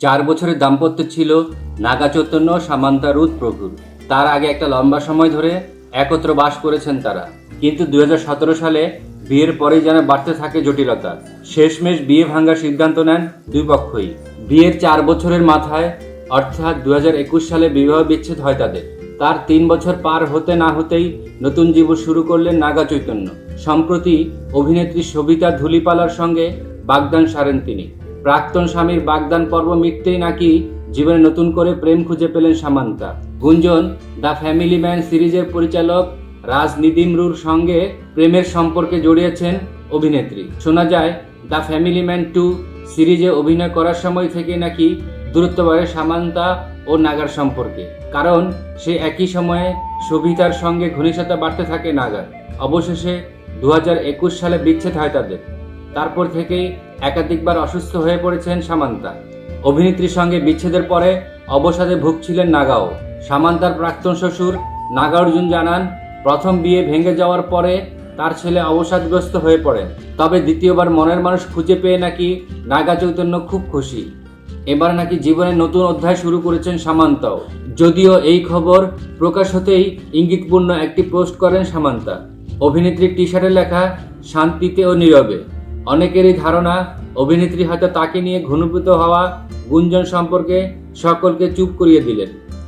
চার বছরের দাম্পত্য ছিল নাগা চৈতন্য সামান্তা রুদ প্রভুর তার আগে একটা লম্বা সময় ধরে একত্র বাস করেছেন তারা। কিন্তু দুই হাজার সতেরো সালে বিয়ের পরেই যেন বাড়তে থাকে জটিলতা। শেষমেশ বিয়ে ভাঙার সিদ্ধান্ত নেন দুই পক্ষই। বিয়ের চার বছরের মাথায়, অর্থাৎ দুই হাজার একুশ সালে বিবাহ বিচ্ছেদ হয় তাদের। তার তিন বছর পার হতে না হতেই নতুন জীবন শুরু করলেন নাগা চৈতন্য। সম্প্রতি অভিনেত্রী সবিতা ধুলিপালার সঙ্গে বাগদান সারেন তিনি। প্রাক্তন স্বামীর বাগদান পর্ব মিটতেই নাকি জীবনে নতুন করে প্রেম খুঁজে পেলেন সামান্তা। গুঞ্জন, দ্য ফ্যামিলি ম্যান সিরিজের পরিচালক রাজ নিদিমরুর সঙ্গে প্রেমের সম্পর্কে জড়িয়েছেন অভিনেত্রী। শোনা যায়, দ্য ফ্যামিলি ম্যান টু সিরিজে অভিনয় করার সময় থেকে নাকি দূরত্ব বাড়ে সামান্তা ও নাগার সম্পর্কে। কারণ সে একই সময়ে সবিতার সঙ্গে ঘনিষ্ঠতা বাড়তে থাকে নাগার। অবশেষে দু হাজার একুশ সালে বিচ্ছেদ হয় তাদের। তারপর থেকেই একাধিকবার অসুস্থ হয়ে পড়েছেন সামান্তা। অভিনেত্রীর সঙ্গে বিচ্ছেদের পরে অবসাদে ভুগছিলেন নাগাও। সামান্তার প্রাক্তন শ্বশুর নাগা অর্জুন জানান, প্রথম বিয়ে ভেঙে যাওয়ার পরে তার ছেলে অবসাদগ্রস্ত হয়ে পড়েন। তবে দ্বিতীয়বার মনের মানুষ খুঁজে পেয়ে নাকি নাগা চৈতন্য খুব খুশি। এবার নাকি জীবনে নতুন অধ্যায় শুরু করেছেন সামান্তাও। যদিও এই খবর প্রকাশ হতেই ইঙ্গিতপূর্ণ একটি পোস্ট করেন সামান্তা। অভিনেত্রীর টি শার্টে লেখা, শান্তিতে ও নীরবে। অনেকেরই ধারণা অভিনেত্রী হয়তো তাকে নিয়ে ঘনীভূত হওয়া গুঞ্জন সম্পর্কে সকলকে চুপ করিয়ে দিলেন।